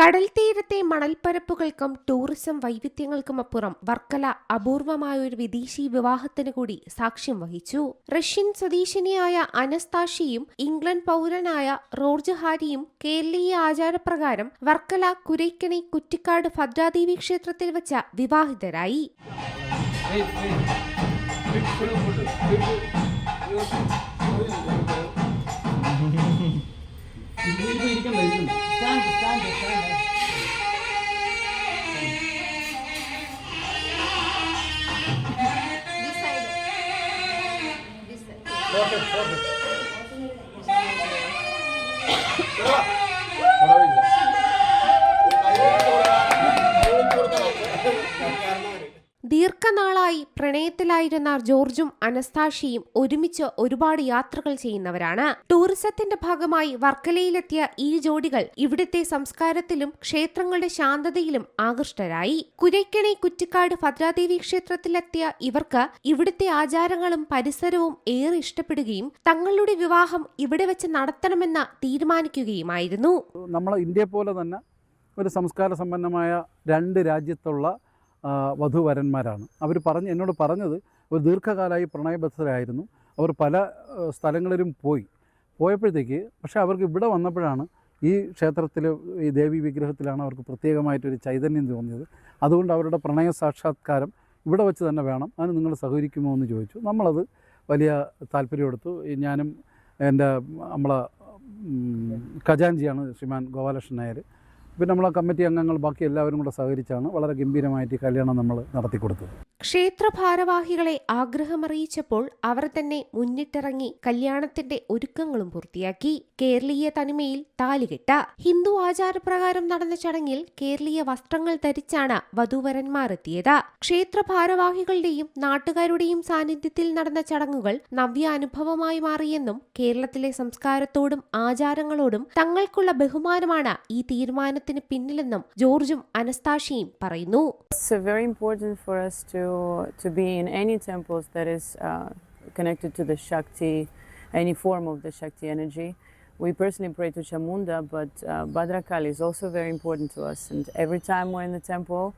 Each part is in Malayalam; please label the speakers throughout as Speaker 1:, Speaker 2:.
Speaker 1: കടൽ തീരത്തെ മണൽപ്പരപ്പുകൾക്കും ടൂറിസം വൈവിധ്യങ്ങൾക്കും അപ്പുറം വർക്കല അപൂർവമായ ഒരു വിദേശി വിവാഹത്തിന് കൂടി സാക്ഷ്യം വഹിച്ചു റഷ്യൻ സ്വദേശിനിയായ അനസ്താഷിയും ഇംഗ്ലണ്ട് പൗരനായ റോർജ് ഹാരിയും കേരളീയ ആചാരപ്രകാരം വർക്കല കുരൈക്കണി കുറ്റിക്കാട് ഭദ്രാദേവി ക്ഷേത്രത്തിൽ വെച്ച വിവാഹിതരായി Foca, foca. Chega! ദീർഘനാളായി പ്രണയത്തിലായിരുന്ന ജോർജും അനസ്താഷിയും ഒരുമിച്ച് ഒരുപാട് യാത്രകൾ ചെയ്യുന്നവരാണ്. ടൂറിസത്തിന്റെ ഭാഗമായി വർക്കലയിലെത്തിയ ഈ ജോഡികൾ ഇവിടുത്തെ സംസ്കാരത്തിലും ക്ഷേത്രങ്ങളുടെ ശാന്തതയിലും ആകൃഷ്ടരായി. കുരയ്ക്കണി കുറ്റിക്കാട് ഭദ്രാദേവി ക്ഷേത്രത്തിലെത്തിയ ഇവർക്ക് ഇവിടുത്തെ ആചാരങ്ങളും പരിസരവും ഏറെ ഇഷ്ടപ്പെടുകയും തങ്ങളുടെ വിവാഹം ഇവിടെ വെച്ച് നടത്തണമെന്ന് തീരുമാനിക്കുകയുമായിരുന്നു.
Speaker 2: നമ്മൾ ഇന്ത്യ പോലെ തന്നെ ഒരു സംസ്കാര സമ്പന്നമായ രണ്ട് രാജ്യത്തുള്ള വധൂവരന്മാരാണ്. അവർ പറഞ്ഞ് എന്നോട് പറഞ്ഞത് ഒരു ദീർഘകാലമായി പ്രണയബദ്ധരായിരുന്നു. അവർ പല സ്ഥലങ്ങളിലും പോയി. പോയപ്പോഴത്തേക്ക് പക്ഷേ അവർക്ക് ഇവിടെ വന്നപ്പോഴാണ് ഈ ക്ഷേത്രത്തിൽ ഈ ദേവി വിഗ്രഹത്തിലാണ് അവർക്ക് പ്രത്യേകമായിട്ടൊരു ചൈതന്യം തോന്നിയത്. അതുകൊണ്ട് അവരുടെ പ്രണയ സാക്ഷാത്കാരം ഇവിടെ വെച്ച് തന്നെ വേണം. അതിന് നിങ്ങൾ സഹകരിക്കുമോ എന്ന് ചോദിച്ചു. നമ്മളത് വലിയ താല്പര്യമെടുത്തു ഞാനും എന്റെ നമ്മളെ ഖജാൻജിയാണ് ശ്രീമാൻ ഗോപാലകൃഷ്ണൻ നായർ. പിന്നെ നമ്മളെ കമ്മിറ്റി അംഗങ്ങൾ ബാക്കി എല്ലാവരും കൂടെ സഹകരിച്ചാണ് വളരെ ഗംഭീരമായിട്ട് ഈ കല്യാണം നമ്മൾ നടത്തി കൊടുത്തത്
Speaker 1: ക്ഷേത്ര ഭാരവാഹികളെ ആഗ്രഹമറിയിച്ചപ്പോൾ അവർ തന്നെ മുന്നിട്ടിറങ്ങി കല്യാണത്തിന്റെ ഒരുക്കങ്ങളും പൂർത്തിയാക്കി. കേരളീയ തനിമയിൽ താലികെട്ട. ഹിന്ദു ആചാരപ്രകാരം നടന്ന ചടങ്ങിൽ കേരളീയ വസ്ത്രങ്ങൾ ധരിച്ചാണ് വധൂവരന്മാരെത്തിയത് ക്ഷേത്ര ഭാരവാഹികളുടെയും നാട്ടുകാരുടെയും സാന്നിധ്യത്തിൽ നടന്ന ചടങ്ങുകൾ നവ്യ അനുഭവമായി മാറിയെന്നും കേരളത്തിലെ സംസ്കാരത്തോടും ആചാരങ്ങളോടും തങ്ങൾക്കുള്ള ബഹുമാനമാണ് ഈ തീരുമാനത്തിന് പിന്നിലെന്നും ജോർജും അനസ്താഷിയും പറയുന്നു.
Speaker 3: To to be in any temples that is uh, connected to the Shakti, any form of the Shakti energy. We personally pray to Chamunda, but uh, Badrakali is also very important to us. And every time we're in the temple,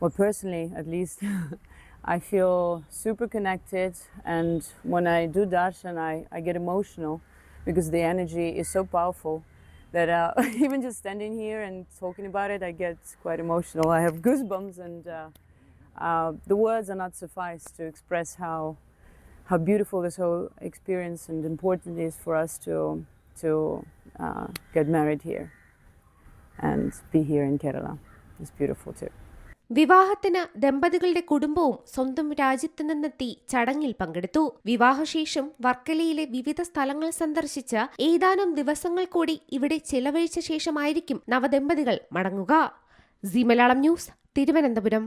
Speaker 3: well, personally at least, I feel super connected. And when I do darshan, I, I get emotional because the energy is so powerful that uh, even just standing here and talking about it, I get quite emotional. I have goosebumps, and uh, uh, the words are not suffice to express how how beautiful this whole experience and important it is for us to to uh, get married here and be here in Kerala. It's beautiful too.
Speaker 1: വിവാഹത്തിന് ദമ്പതികളുടെ കുടുംബവും സ്വന്തം രാജ്യത്ത് നിന്നെത്തി ചടങ്ങിൽ പങ്കെടുത്തു വിവാഹശേഷം വർക്കലയിലെ വിവിധ സ്ഥലങ്ങൾ സന്ദർശിച്ച് ഏതാനും ദിവസങ്ങൾ കൂടി ഇവിടെ ചെലവഴിച്ച ശേഷമായിരിക്കും നവദമ്പതികൾ മടങ്ങുക സി മലയാളം ന്യൂസ് തിരുവനന്തപുരം